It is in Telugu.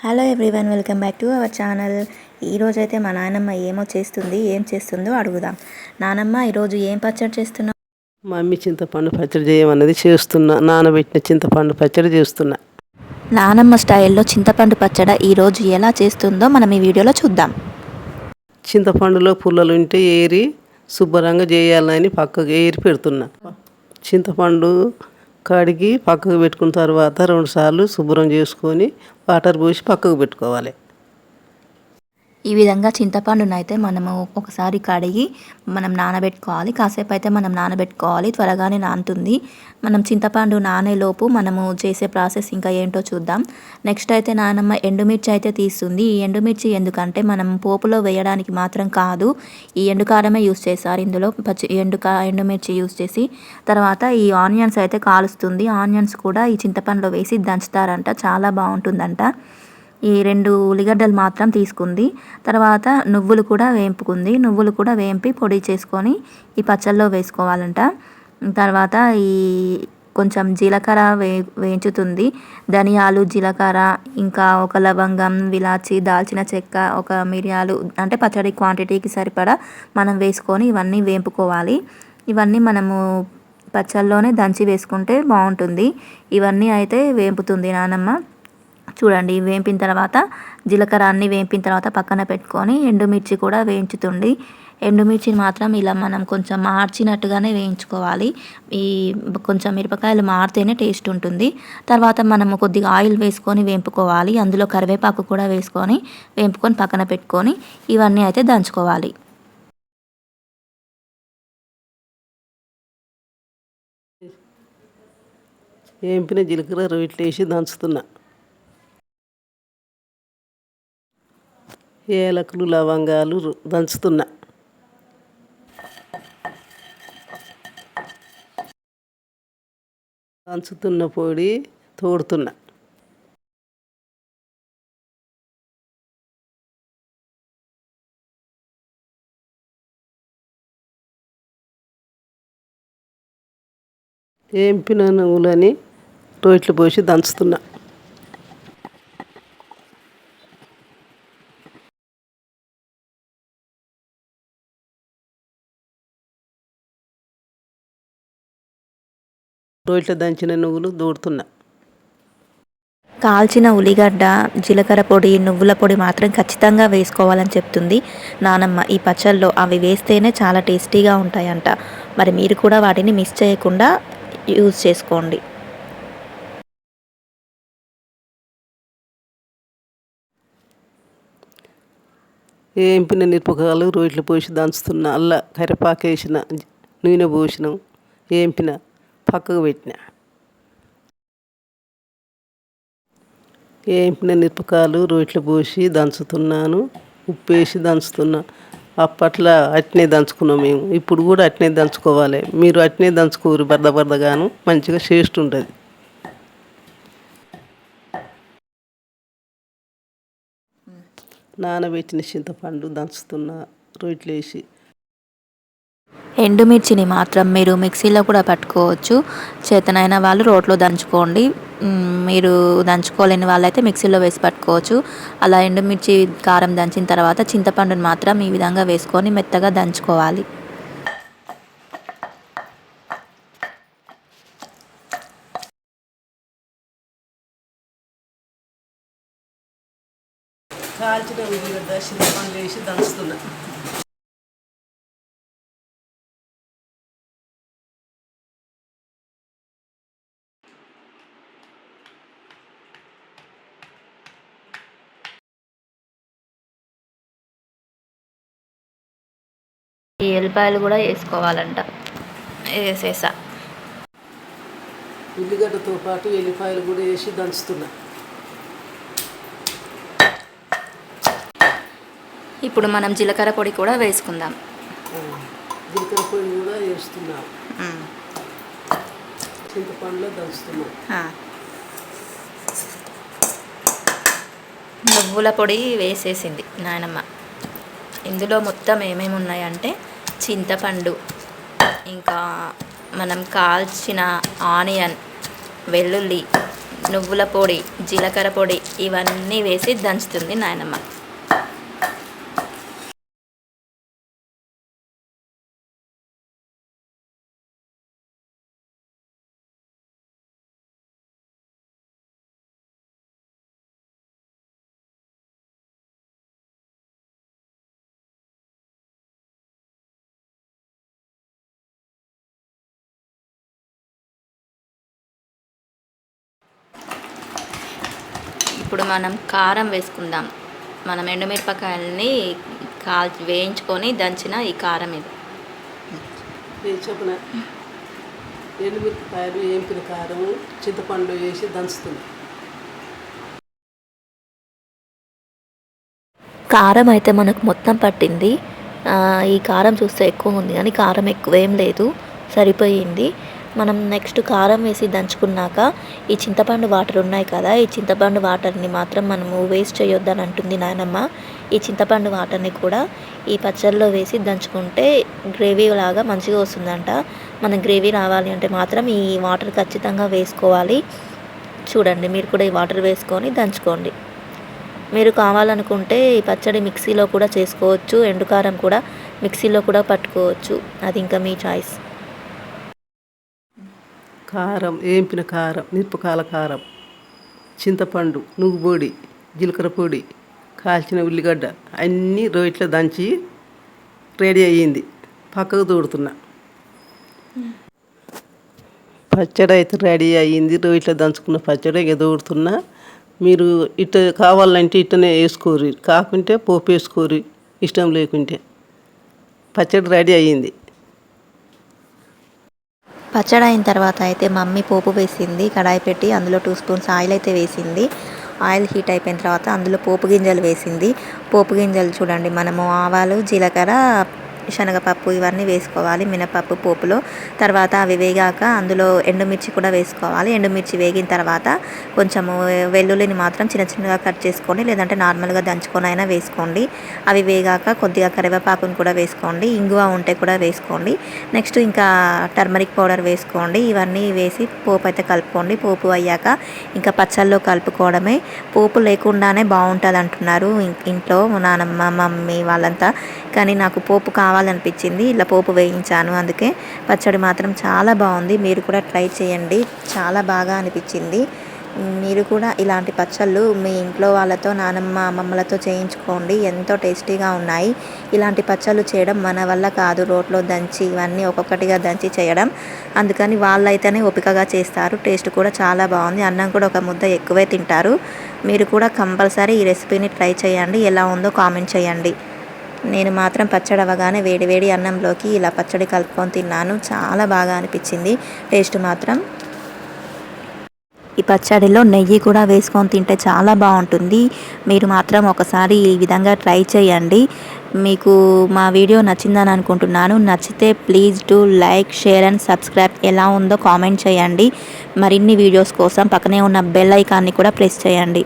Hello everyone welcome back to our channel ఈరోజైతే మా నాన్నమ్మ ఏమో చేస్తుంది ఏం చేస్తుందో అడుగుదాం. నానమ్మ ఈరోజు ఏం పచ్చడి చేస్తున్నావు? మమ్మీ చింతపండు పచ్చడి చేయమన్నది చేస్తున్నా. నానబెట్టిన చింతపండు పచ్చడి చేస్తున్నా. నానమ్మ స్టైల్లో చింతపండు పచ్చడి ఈరోజు ఎలా చేస్తుందో మనం ఈ వీడియోలో చూద్దాం. చింతపండులో పుల్లలు ఉంటే ఏరి శుభ్రంగా చేయాలని పక్కకు ఏరి పెడుతున్నా. చింతపండు కడిగి పక్కకు పెట్టుకున్న తర్వాత రెండుసార్లు శుభ్రం చేసుకొని వాటర్ పోసి పక్కకు పెట్టుకోవాలి. ఈ విధంగా చింతపండును అయితే మనము ఒకసారి కడిగి మనం నానబెట్టుకోవాలి. కాసేపు అయితే మనం నానబెట్టుకోవాలి. త్వరగానే నానుతుంది. మనం చింతపండు నానేలోపు మనము చేసే ప్రాసెస్ ఇంకా ఏంటో చూద్దాం. నెక్స్ట్ అయితే నానమ్మ ఎండుమిర్చి అయితే తీస్తుంది. ఈ ఎండుమిర్చి ఎందుకంటే మనం పోపులో వేయడానికి మాత్రం కాదు ఈ ఎండుకారమే యూస్ చేస్తారు. ఇందులో పచ్చి ఎండుకా ఎండుమిర్చి యూస్ చేసి తర్వాత ఈ ఆనియన్స్ అయితే కాలుస్తుంది. ఆనియన్స్ కూడా ఈ చింతపండులో వేసి దంచుతారంట. చాలా బాగుంటుందంట. ఈ రెండు ఉల్లిగడ్డలు మాత్రం తీసుకుంది. తర్వాత నువ్వులు కూడా వేంపుకుంది. నువ్వులు కూడా వేంపి పొడి చేసుకొని ఈ పచ్చళ్ళలో వేసుకోవాలంట. తర్వాత ఈ కొంచెం జీలకర్ర వే వేయించుతుంది ధనియాలు జీలకర్ర ఇంకా ఒక లవంగం విలాచి దాల్చిన చెక్క ఒక మిరియాలు అంటే పచ్చడి క్వాంటిటీకి సరిపడా మనం వేసుకొని ఇవన్నీ వేపుకోవాలి. ఇవన్నీ మనము పచ్చళ్ళలోనే దంచి వేసుకుంటే బాగుంటుంది. ఇవన్నీ అయితే వేపుతుంది నానమ్మ. చూడండి వేంపిన తర్వాత జీలకర్ర అన్ని వేంపిన తర్వాత పక్కన పెట్టుకొని ఎండుమిర్చి కూడా వేయించుతుంది. ఎండుమిర్చిని మాత్రం ఇలా మనం కొంచెం మార్చినట్టుగానే వేయించుకోవాలి. ఈ కొంచెం మిరపకాయలు మారితేనే టేస్ట్ ఉంటుంది. తర్వాత మనము కొద్దిగా ఆయిల్ వేసుకొని వేంపుకోవాలి. అందులో కరివేపాకు కూడా వేసుకొని వేంపుకొని పక్కన పెట్టుకొని ఇవన్నీ అయితే దంచుకోవాలి. వేంపిన జీలకర్ర రొయ్యలు వేసి దంచుతున్నా. ఏలకులు లవంగాలు రు- దంచుతున్నా. దంచుతున్న పొడి తోడుతున్నా. ఏంపిన నువ్వులని రోట్లు పోసి దంచుతున్నా. రోట్లో దంచిన నువ్వులు దూడుతున్నా. కాల్చిన ఉల్లిగడ్డ జీలకర్ర పొడి నువ్వుల పొడి మాత్రం ఖచ్చితంగా వేసుకోవాలని చెప్తుంది నానమ్మ. ఈ పచ్చళ్ళలో అవి వేస్తేనే చాలా టేస్టీగా ఉంటాయంట. మరి మీరు కూడా వాటిని మిస్ చేయకుండా యూజ్ చేసుకోండి. వేంపిన మిరపకాయలు రోట్లు పోసి దంచుతున్నా అల్ల కరివేపాకు వేసిన నూనె పోసిన. వేంపిన పక్కకు పెట్టిన. వేంపిన మిరపకాయలు రోట్లు పోసి దంచుతున్నాను ఉప్పు వేసి దంచుతున్నా. అప్పట్లో అట్నే దంచుకున్నాం మేము. ఇప్పుడు కూడా అట్నే దంచుకోవాలి. మీరు అట్నే దంచుకోరు బరద బరదగాను. మంచిగా టేస్ట్ ఉంటుంది. నానబెట్టిన చింతపండు దంచుతున్నా రోట్లు వేసి ఎండుమిర్చిని మాత్రం మీరు మిక్సీలో కూడా పట్టుకోవచ్చు. చేతనైన వాళ్ళు రోట్లో దంచుకోండి. మీరు దంచుకోలేని వాళ్ళైతే మిక్సీలో వేసి పట్టుకోవచ్చు. అలా ఎండుమిర్చి కారం దంచిన తర్వాత చింతపండుని మాత్రం ఈ విధంగా వేసుకొని మెత్తగా దంచుకోవాలి. కాల్చిన ఉల్లిగడ్డ చింతపండు వేసి దంచుతున్నా. ఎల్లిపాయలు కూడా వేసుకోవాలంట. వేసేసా. ఉల్లిగడ్డతో పాటు ఎల్లిపాయలు కూడా వేసి దంచుతున్నా. ఇప్పుడు మనం జీలకర్ర పొడి కూడా వేసుకుందాం. జీలకర్ర పొడి కూడా వేస్తున్నా. చింతపండులో దంచుతున్నా. నువ్వుల పొడి వేసేసింది నాయనమ్మ. ఇందులో మొత్తం ఏమేమి ఉన్నాయంటే చింతపండు ఇంకా మనం కాల్చిన ఆనియన్ వెల్లుల్లి నువ్వుల పొడి జీలకర్ర పొడి ఇవన్నీ వేసి దంచుతుంది నాయనమ్మ. ఇప్పుడు మనం కారం వేసుకుందాం. మనం ఎండుమిరపకాయలని కాల్ వేయించుకొని దంచిన ఈ కారం ఇది. చెప్పిన ఎండుమిరపకాయలు వేంపిన కారం చింతపండు వేసి దంచుతుంది కారం అయితే మనకు మొత్తం పట్టింది. ఆ, ఈ కారం చూస్తే ఎక్కువ ఉంది కానీ కారం ఎక్కువ ఏం లేదు. సరిపోయింది. మనం నెక్స్ట్ కారం వేసి దంచుకున్నాక ఈ చింతపండు వాటర్ ఉన్నాయి కదా ఈ చింతపండు వాటర్ని మాత్రం మనము వేస్ట్ చేయొద్దని అంటుంది నాయనమ్మ. ఈ చింతపండు వాటర్ని కూడా ఈ పచ్చళ్ళలో వేసి దంచుకుంటే గ్రేవీ లాగా మంచిగా వస్తుందంట. మన గ్రేవీ రావాలి అంటే మాత్రం ఈ వాటర్ ఖచ్చితంగా వేసుకోవాలి. చూడండి మీరు కూడా ఈ వాటర్ వేసుకొని దంచుకోండి. మీరు కావాలనుకుంటే ఈ పచ్చడి మిక్సీలో కూడా చేసుకోవచ్చు ఎండుకారం కూడా మిక్సీలో కూడా పట్టుకోవచ్చు. అది ఇంకా మీ చాయిస్ కారం వేంపిన కారం మిరపకాల కారం చింతపండు నువ్వు పొడి జీలకర్ర పొడి కాల్చిన ఉల్లిగడ్డ అన్నీ రోట్లో దంచి రెడీ అయ్యింది. పక్కకు తోడుతున్నా. పచ్చడి అయితే రెడీ అయ్యింది. రోయిట్లో దంచుకున్న పచ్చడి ఇక తోడుతున్నా. మీరు ఇట్ట కావాలంటే ఇట్టనే వేసుకోరు కాకుంటే పోపు వేసుకోరు ఇష్టం లేకుంటే. పచ్చడి రెడీ అయ్యింది. పచ్చడి అయిన తర్వాత అయితే మమ్మీ పోపు వేసింది కడాయి పెట్టి అందులో టూ స్పూన్స్ ఆయిల్ అయితే వేసింది. ఆయిల్ హీట్ అయిపోయిన తర్వాత అందులో పోపు గింజలు వేసింది. పోపు గింజలు చూడండి మనము ఆవాలు జీలకర్ర శనగపప్పు ఇవన్నీ వేసుకోవాలి మినపప్పు పోపులో. తర్వాత అవి వేగాక అందులో ఎండుమిర్చి కూడా వేసుకోవాలి. ఎండుమిర్చి వేగిన తర్వాత కొంచెము వెల్లుల్లిని మాత్రం చిన్న చిన్నగా కట్ చేసుకోండి లేదంటే నార్మల్గా దంచుకొని అయినా వేసుకోండి. అవి వేగాక కొద్దిగా కరివేపాకును కూడా వేసుకోండి ఇంగువ ఉంటే కూడా వేసుకోండి. నెక్స్ట్ ఇంకా టర్మరిక్ పౌడర్ వేసుకోండి ఇవన్నీ వేసి పోపు అయితే కలుపుకోండి. పోపు అయ్యాక ఇంకా పచ్చళ్ళలో కలుపుకోవడమే. పోపు లేకుండానే బాగుంటుంది అంటున్నారు ఇంట్లో నానమ్మ మమ్మీ వాళ్ళంతా. కానీ నాకు పోపు కావాలనిపించింది. ఇలా పోపు వేయించాను. అందుకే పచ్చడి మాత్రం చాలా బాగుంది. మీరు కూడా ట్రై చేయండి. చాలా బాగా అనిపించింది. మీరు కూడా ఇలాంటి పచ్చళ్ళు మీ ఇంట్లో వాళ్ళతో నానమ్మ అమ్మమ్మలతో చేయించుకోండి. ఎంతో టేస్టీగా ఉన్నాయి. ఇలాంటి పచ్చళ్ళు చేయడం మన వల్ల కాదు. రోట్లో దంచి ఇవన్నీ ఒక్కొక్కటిగా దంచి చేయడం. అందుకని వాళ్ళైతేనే ఓపికగా చేస్తారు. టేస్ట్ కూడా చాలా బాగుంది. అన్నం కూడా ఒక ముద్ద ఎక్కువే తింటారు. మీరు కూడా కంపల్సరీ ఈ రెసిపీని ట్రై చేయండి. ఎలా ఉందో కామెంట్ చేయండి. నేను మాత్రం పచ్చడి అవ్వగానే వేడి వేడి అన్నంలోకి ఇలా పచ్చడి కలుపుకొని తిన్నాను. చాలా బాగా అనిపించింది. టేస్ట్ మాత్రం. ఈ పచ్చడిలో నెయ్యి కూడా వేసుకొని తింటే చాలా బాగుంటుంది. మీరు మాత్రం ఒకసారి ఈ విధంగా ట్రై చేయండి. మీకు మా వీడియో నచ్చిందని అనుకుంటున్నాను. నచ్చితే please to like share and subscribe ఎలా ఉందో కామెంట్ చేయండి. మరిన్ని వీడియోస్ కోసం పక్కనే ఉన్న బెల్ ఐకాన్ని కూడా ప్రెస్ చేయండి.